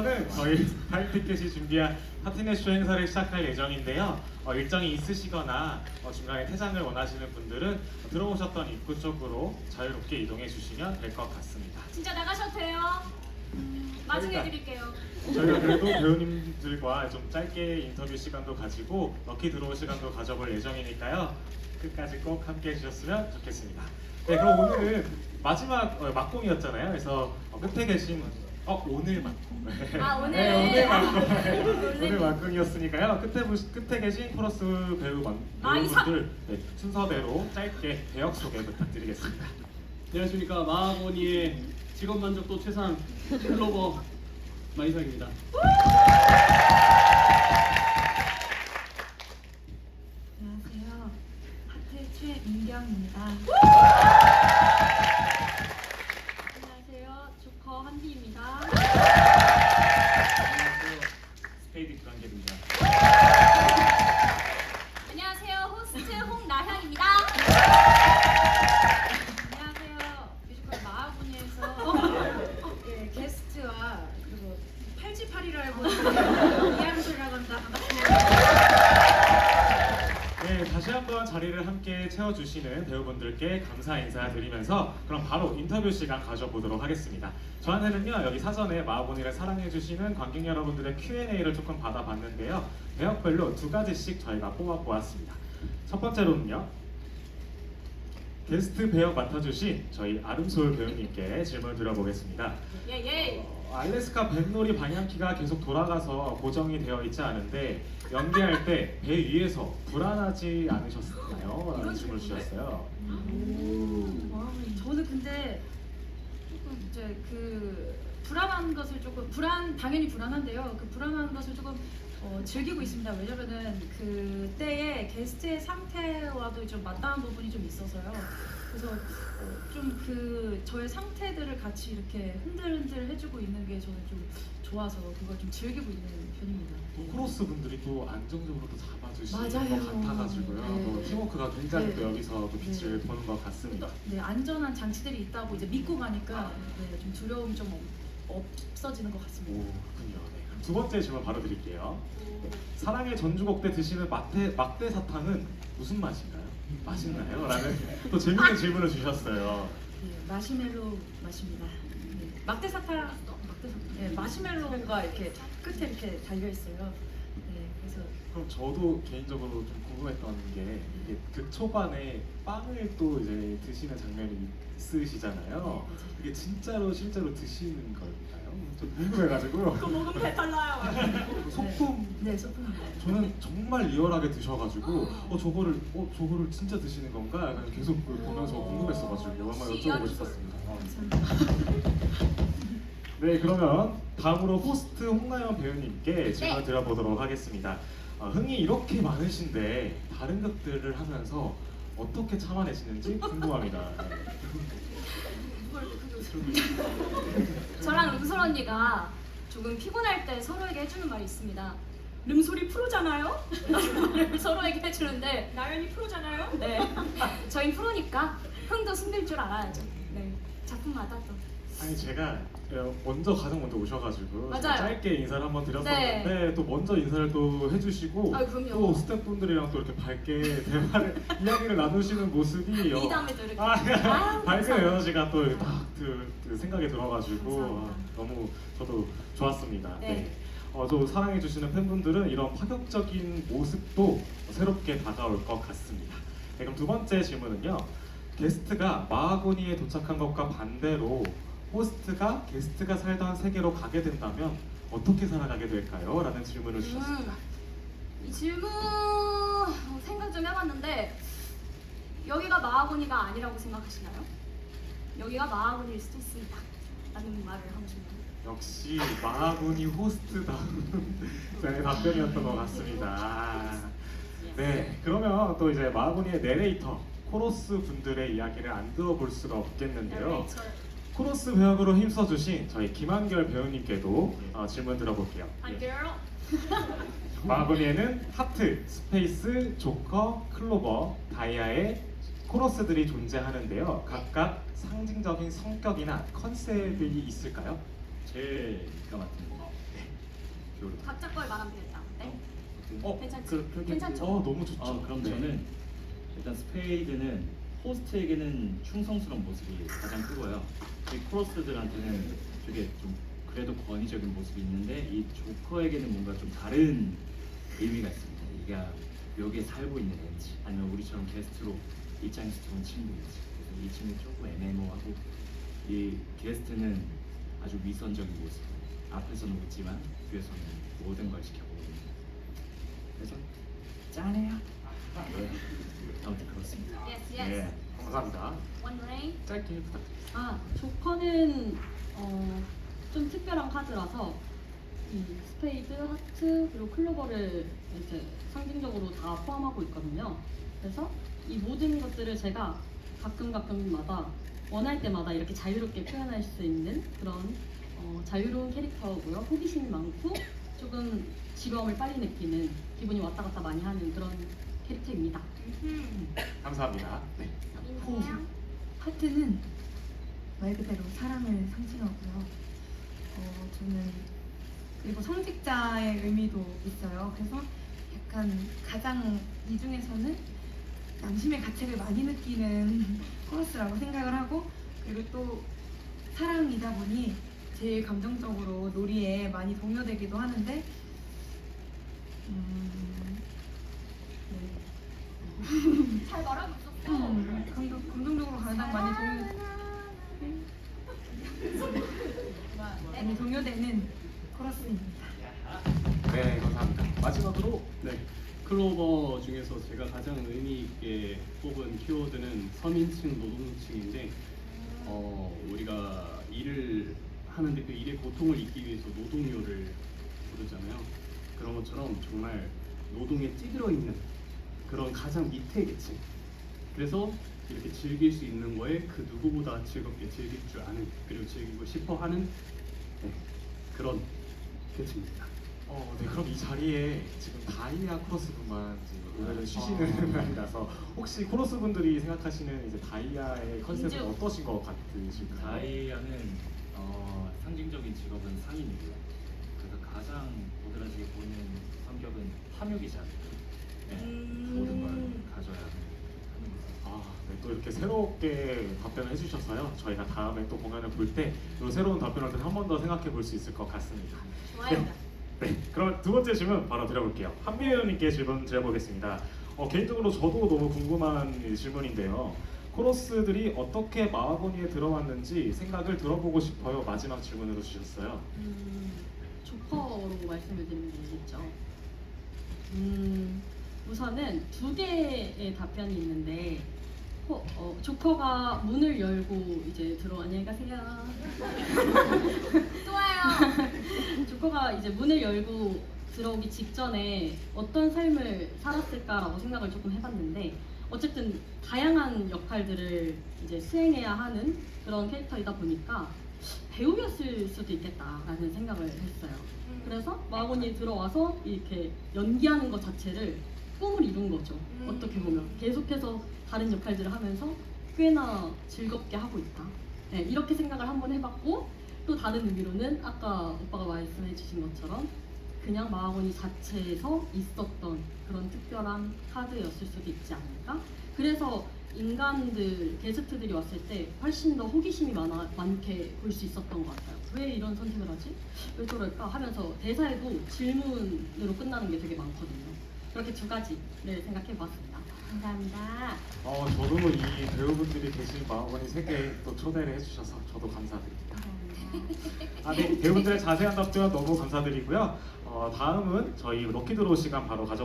이제부터는 저희 하이티켓이 준비한 하트넷쇼 행사를 시작할 예정인데요. 어, 일정이 있으시거나 어, 중간에 퇴장을 원하시는 분들은 들어오셨던 입구 쪽으로 자유롭게 이동해 주시면 될 것 같습니다. 진짜 나가셔도 돼요. 나중에 저희가- 드릴게요. 저희가 그래도 배우님들과 좀 짧게 인터뷰 시간도 가지고 럭키 들어올 시간도 가져볼 예정이니까요. 끝까지 꼭 함께 해주셨으면 좋겠습니다. 네, 그럼 오늘은 마지막 어, 막공이었잖아요. 그래서 어, 끝에 계신 어 오늘 막공. 아, 오늘. 네, 오늘 막공. 놀랬네. 오늘 막공이었으니까요. 끝에 보시, 끝에 계신 코러스 배우 만- 아, 이 사- 배우분들 네, 순서대로 짧게 배역 소개 부탁드리겠습니다. 안녕하십니까 마하고니의 직업 만족도 최상 클로버 마이상입니다. 안녕하세요. 하트 최민경입니다. 한디입니다. 채워주시는 배우분들께 감사 인사드리면서 그럼 바로 인터뷰 시간 가져보도록 하겠습니다. 저한테는요 여기 사전에 마하보니를 사랑해주시는 관객 여러분들의 Q&A를 조금 받아봤는데요 배역별로 두 가지씩 저희가 뽑아보았습니다. 첫 번째로는요 게스트 배역 맡아주신 저희 아름소울 배우님께 질문 드려보겠습니다. 예 예. 어, 알래스카 뱃놀이 방향키가 계속 돌아가서 고정이 되어 있지 않은데 연기할 때 배 위에서 불안하지 않으셨나요? 라는 질문을 주셨어요. 저는 근데 조금 이제 그 불안한 것을 조금 불안 당연히 불안한데요. 그 불안한 것을 조금 어, 즐기고 있습니다. 왜냐면은 그때의 게스트의 상태와도 좀 맞닿은 부분이 좀 있어서요. 그래서 어, 좀그 저의 상태들을 같이 이렇게 흔들흔들 해주고 있는 게 저는 좀 좋아서 그걸 좀 즐기고 있는 편입니다. 또 코러스 분들이 또 안정적으로 또 잡아주시는 맞아요. 것 같아가지고요. 네. 또 팀워크가 굉장히 또 네. 여기서 또 빛을 네. 보는 것 같습니다. 네, 안전한 장치들이 있다고 이제 믿고 가니까 네, 좀 두려움이 좀 없- 없어지는 것 오, 같습니다. 그렇군요. 네. 두 번째 질문 바로 드릴게요. 네. 사랑의 전주곡 때 드시는 막대, 막대 사탕은 무슨 맛인가요? 맛있나요? 라는 또 재밌는 질문을 주셨어요. 네, 마시멜로 맛입니다. 네, 막대 사탕, 어, 막대 사탕, 네, 마시멜로가 이렇게 끝에 이렇게 달려 있어요. 네, 그래서 그럼 저도 개인적으로 좀 궁금했던 게 이게 극 초반에 빵을 또 이제 드시는 장면이 있으시잖아요. 네. 이게 진짜로 실제로 드시는 걸까요? 좀 궁금해가지고 그거 먹으면 배 탈 나요. 소품 네, 소품입니다. 저는 정말 리얼하게 드셔가지고 어 저거를 어 저거를 진짜 드시는 건가? 약간 계속 그걸 보면서 궁금했어가지고 한번 역시 여쭤보고. 싶었습니다. 어. 감사합니다. 네, 그러면 다음으로 호스트 홍나연 배우님께 질문 네. 드려보도록 하겠습니다. 어, 흥이 이렇게 많으신데 다른 극들을 하면서 어떻게 참아내시는지 궁금합니다. 저랑 rum솔 언니가 조금 피곤할 때 서로에게 해주는 말이 있습니다. rum솔이 프로잖아요? 서로에게 해주는데 나연이 프로잖아요? 네. 저희 프로니까 흥도 숨길 줄 알아야죠. 네. 작품마다 또. 아니 제가 어, 먼저 가장 먼저 오셔가지고 맞아요. 제가 짧게 인사를 한번 드렸었는데 네. 또 먼저 인사를 또 해주시고 아, 그럼요. 또 스태프분들이랑 또 이렇게 밝게 대화를 이야기를 나누시는 모습이 어, 미담에도 이렇게. 아, 아유, 밝은 감사합니다. 에너지가 또 딱 그, 그 생각이 들어가지고 감사합니다. 아, 너무 저도 좋았습니다. 네. 어, 또 사랑해주시는 팬분들은 이런 파격적인 모습도 새롭게 다가올 것 같습니다. 네, 그럼 두 번째 질문은요. 게스트가 마하고니에 도착한 것과 반대로 호스트가 게스트가 살던 세계로 가게 된다면 어떻게 살아가게 될까요? 라는 질문을 주셨습니다. 음, 이 질문 생각 좀 해봤는데 여기가 마하고니가 아니라고 생각하시나요? 여기가 마하고니일 수도 있습니다. 라는 말을 하고 싶네요. 역시 마하군이 호스트다운 네, 답변이었던 것 같습니다. 네, 그러면 또 이제 마하군이의 내레이터 코러스 분들의 이야기를 안 들어볼 수가 없겠는데요. 코러스 배역으로 힘써주신 저희 김한결 배우님께도 어, 질문 들어볼게요. girl. 마하군이에는 하트, 스페이스, 조커, 클로버, 다이아의 코러스들이 존재하는데요. 각각 상징적인 성격이나 컨셉이 있을까요? 제가 맡은 듀오리가. 각자 걸 말하면 되겠다. 네? 어, 괜찮지? 그, 그, 괜찮죠? 어, 너무 좋죠. 아, 그럼 네. 저는 일단 스페이드는 호스트에게는 충성스러운 모습이 가장 크고요. 이 크로스들한테는 되게 좀 그래도 권위적인 모습이 있는데 이 조커에게는 뭔가 좀 다른 의미가 있습니다. 이게 여기에 살고 있는 앤지 아니면 우리처럼 게스트로 입장에서 좋은 친구인지 그래서 이 친구 조금 애매모하고 이 게스트는 아주 위선적인 모습 앞에서는 웃지만 뒤에서는 모든 걸 지켜보거든요. 그래서 짠해요. 네. 아무튼 네, yes. 감사합니다. One rain. 짧게 부탁드립니다. 아, 조커는 어, 좀 특별한 카드라서 이 스페이드, 하트, 그리고 클로버를 이제 상징적으로 다 포함하고 있거든요. 그래서 이 모든 것들을 제가 가끔 가끔마다 원할 때마다 이렇게 자유롭게 표현할 수 있는 그런 어, 자유로운 캐릭터고요. 호기심이 많고 조금 지루함을 빨리 느끼는 기분이 왔다 갔다 많이 하는 그런 캐릭터입니다. 음. 감사합니다. 네. 인사해요. 하트는 말 그대로 사랑을 상징하고요. 어, 저는 그리고 성직자의 의미도 있어요. 그래서 약간 가장 이 중에서는 양심의 가책을 많이 느끼는 코러스라고 생각을 하고 그리고 또 사랑이다 보니 제일 감정적으로 놀이에 많이 동요되기도 하는데 음, 네. 잘 말하고 있었어. 음, 감동, 감정적으로 가장 많이 동요 많이 동요되는 코러스입니다. 네, 감사합니다. 마지막으로 네. 클로버 중에서 제가 가장 의미 있게 뽑은 키워드는 서민층, 노동층인데 어, 우리가 일을 하는데 그 일의 고통을 잊기 위해서 노동요를 부르잖아요. 그런 것처럼 정말 노동에 찌들어 있는 그런 가장 밑에 계층. 그래서 이렇게 즐길 수 있는 거에 그 누구보다 즐겁게 즐길 줄 아는 그리고 즐기고 싶어 하는 네, 그런 계층입니다. 어, 네, 그럼 이 자리에 지금 다이아 크로스분만 지금 오늘은 쉬시는 날이라서 혹시 크로스 분들이 생각하시는 이제 다이아의 컨셉은. 어떠신 것 같으실까요? 다이아는 어, 상징적인 직업은 상인이고요. 그래서 가장 도드라지게 보이는 성격은 탐욕이지 않을까. 이렇게 새롭게 답변을 해주셔서요. 저희가 다음에 또 공연을 볼때이 새로운 답변을 한 번 더 생각해 볼 수 있을 것 같습니다. 좋아요. 네, 그럼 두 번째 질문 바로 드려볼게요. 한미애님께 질문 드려보겠습니다. 어, 개인적으로 저도 너무 궁금한 이 질문인데요. 코러스들이 어떻게 마하보니에 들어왔는지 생각을 들어보고 싶어요. 마지막 질문으로 주셨어요. 음, 조커로 말씀을 드리면 되겠죠. 음, 우선은 두 개의 답변이 있는데 호- 어, 조커가 문을 열고 이제 들어 안녕히 가세요. 또 와요. 조커가 이제 문을 열고 들어오기 직전에 어떤 삶을 살았을까라고 생각을 조금 해봤는데 어쨌든 다양한 역할들을 이제 수행해야 하는 그런 캐릭터이다 보니까 배우였을 수도 있겠다라는 생각을 했어요. 그래서 마고니 들어와서 이렇게 연기하는 것 자체를 꿈을 이룬 거죠. 음. 어떻게 보면 계속해서 다른 역할들을 하면서 꽤나 즐겁게 하고 있다. 네, 이렇게 생각을 한번 해봤고 또 다른 의미로는 아까 오빠가 말씀해 주신 것처럼 그냥 마하고니 자체에서 있었던 그런 특별한 카드였을 수도 있지 않을까? 그래서 인간들 게스트들이 왔을 때 훨씬 더 호기심이 많아, 많게 볼 수 있었던 것 같아요. 왜 이런 선택을 하지? 왜 저럴까? 하면서 대사에도 질문으로 끝나는 게 되게 많거든요. 그렇게 두 가지를 생각해봤습니다. 감사합니다. 어, 저도 이 배우분들이 계신 마하보니 세계에 또 초대를 해주셔서 저도 감사드립니다. 아, 네, 배우분들의 자세한 답변 너무 감사드리고요. 어, 다음은 저희 럭키드로우 시간 바로 가져.